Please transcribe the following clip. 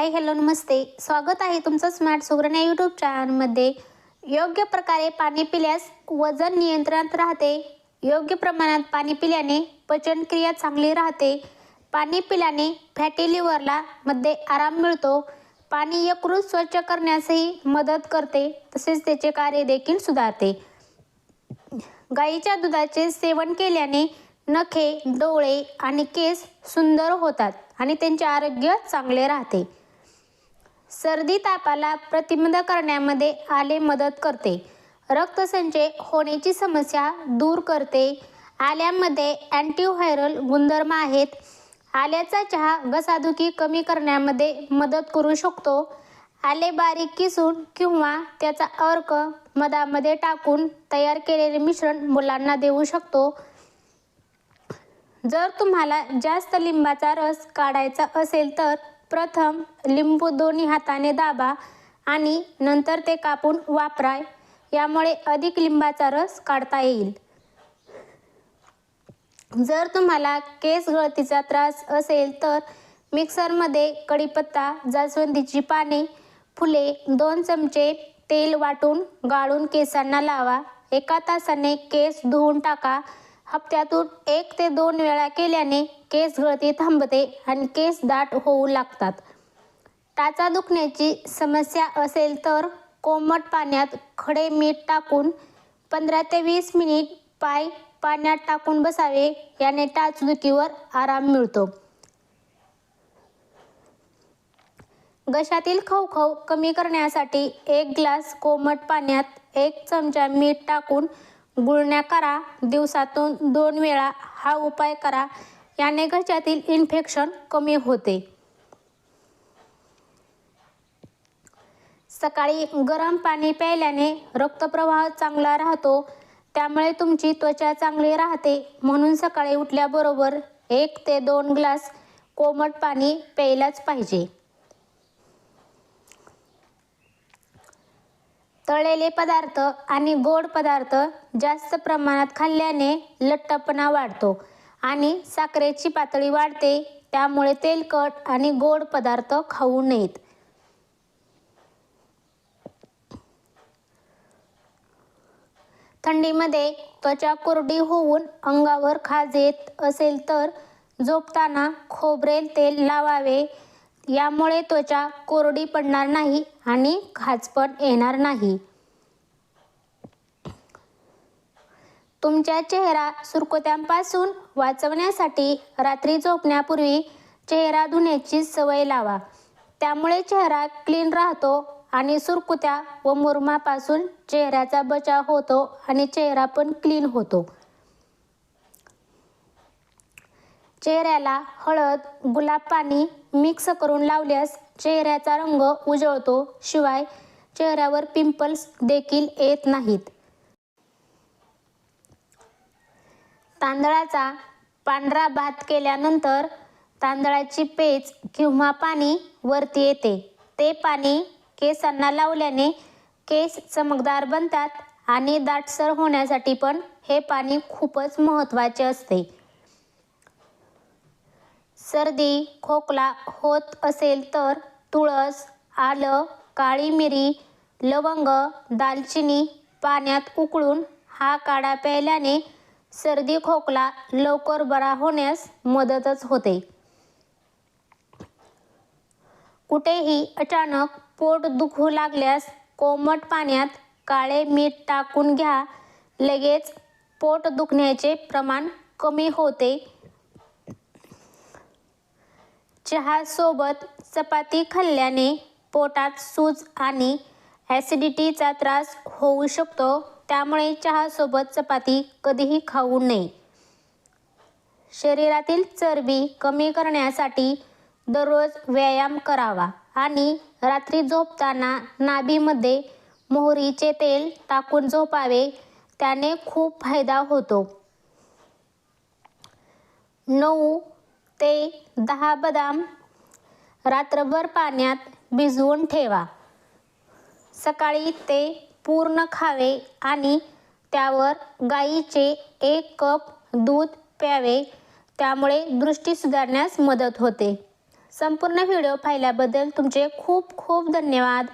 Hi hello नमस्ते. स्वागत आहे तुमचं स्मार्ट सुगरण या यूट्यूब चॅनलमध्ये योग्य प्रकारे पाणी पिल्यास वजन नियंत्रणात राहते. योग्य प्रमाणात पाणी पिल्याने पचनक्रिया चांगली राहते. पाणी पिल्याने फॅटी लिव्हरला मध्ये आराम मिळतो. पाणी यकृत स्वच्छ करण्यासही मदत करते. तसेच त्याचे कार्य देखील सुधारते. गाईच्या दुधाचे सेवन केल्याने नखे डोळे आणि केस सुंदर होतात आणि त्यांचे आरोग्य चांगले राहते. सर्दी तापाला प्रतिबंध करण्यामध्ये आले मदत करते. रक्तसंचय होण्याची समस्या दूर करते. आल्यामध्ये अँटीव्हायरल गुणधर्म आहेत. आल्याचा चहा घसादुखी कमी करण्यामध्ये मदत करू शकतो. आले बारीक किसून किंवा त्याचा अर्क मधामध्ये टाकून तयार केलेले मिश्रण मुलांना देऊ शकतो. जर तुम्हाला जास्त लिंबाचा रस काढायचा असेल तर प्रथम लिंबू दोन्ही हाताने दाबा आणि नंतर ते कापून वापरा यामुळे अधिक लिंबाचा रस काढता येईल. जर तुम्हाला केस गळतीचा त्रास असेल तर मिक्सरमध्ये कढीपत्ता जास्वंदीची पाने फुले दोन चमचे तेल वाटून गाळून केसांना लावा. एका तासाने केस धुवून टाका. हप्त्यातून एक ते दोन वेळा केल्याने केस गळती थांबते आणि केस दाट होऊ लागतात. टाचा दुखण्याची समस्या असेल तर कोमट पाण्यात खडे मीठ टाकून पंधरा ते वीस मिनिट पाय पाण्यात टाकून बसावे याने टाचदुखीवर आराम मिळतो. घशातील खवखव कमी करण्यासाठी एक ग्लास कोमट पाण्यात एक चमचा मीठ टाकून गुळण्या करा. दिवसातून दोन वेळा हा उपाय करा. याने घशातील इन्फेक्शन कमी होते. सकाळी गरम पाणी प्यायल्याने रक्तप्रवाह चांगला राहतो. त्यामुळे तुमची त्वचा चांगली राहते. म्हणून सकाळी उठल्याबरोबर एक ते दोन ग्लास कोमट पाणी प्यायलाच पाहिजे. तळलेले पदार्थ आणि गोड पदार्थ जास्त प्रमाणात खाल्ल्याने लठ्ठपणा वाढतो. आणि साखरेची पातळी वाढते त्यामुळे तेलकट आणि गोड पदार्थ खाऊ नयेत. थंडीमध्ये त्वचा कोरडी होऊन अंगावर खाज येत असेल तर झोपताना खोबरेल तेल लावावे. यामुळे त्वचा कोरडी पडणार नाही आणि खाजपण येणार नाही. तुमच्या चेहरा सुरकुत्यांपासून वाचवण्यासाठी रात्री झोपण्यापूर्वी चेहरा धुण्याची सवय लावा. त्यामुळे चेहरा क्लीन राहतो आणि सुरकुत्या व मुरमापासून चेहऱ्याचा बचाव होतो आणि चेहरा पण क्लीन होतो. चेहऱ्याला हळद गुलाब पाणी मिक्स करून लावल्यास चेहऱ्याचा रंग उजळतो. शिवाय चेहऱ्यावर पिंपल्स देखील येत नाहीत. तांदळाचा पांढरा भात केल्यानंतर तांदळाची पेच किंवा पाणी वरती येते. ते पाणी केसांना लावल्याने केस चमकदार बनतात आणि दाटसर होण्यासाठी पण हे पाणी खूपच महत्त्वाचे असते. सर्दी खोकला होत असेल तर तुळस आलं काळी मिरी लवंग दालचिनी पाण्यात उकळून हा काढा प्यायल्याने सर्दी खोकला लवकर बरा होण्यास मदतच होते. कुठेही अचानक पोट दुखू लागल्यास कोमट पाण्यात काळे मीठ टाकून घ्या. लगेच पोट दुखण्याचे प्रमाण कमी होते. चहासोबत चपाती खाल्ल्याने पोटात सूज आणि ॲसिडिटीचा त्रास होऊ शकतो. त्यामुळे चहासोबत चपाती कधीही खाऊ नये. शरीरातील चरबी कमी करण्यासाठी दररोज व्यायाम करावा आणि रात्री झोपताना नाभीमध्ये मोहरीचे तेल टाकून झोपावे त्याने खूप फायदा होतो. नऊ ते दहा बदाम रात्रभर पाण्यात भिजवून ठेवा. सकाळी ते पूर्ण खावे आणि त्यावर गाईचे एक कप दूध प्यावे. त्यामुळे दृष्टी सुधारण्यास मदत होते. संपूर्ण व्हिडिओ पाहिल्याबद्दल तुमचे खूप खूप धन्यवाद.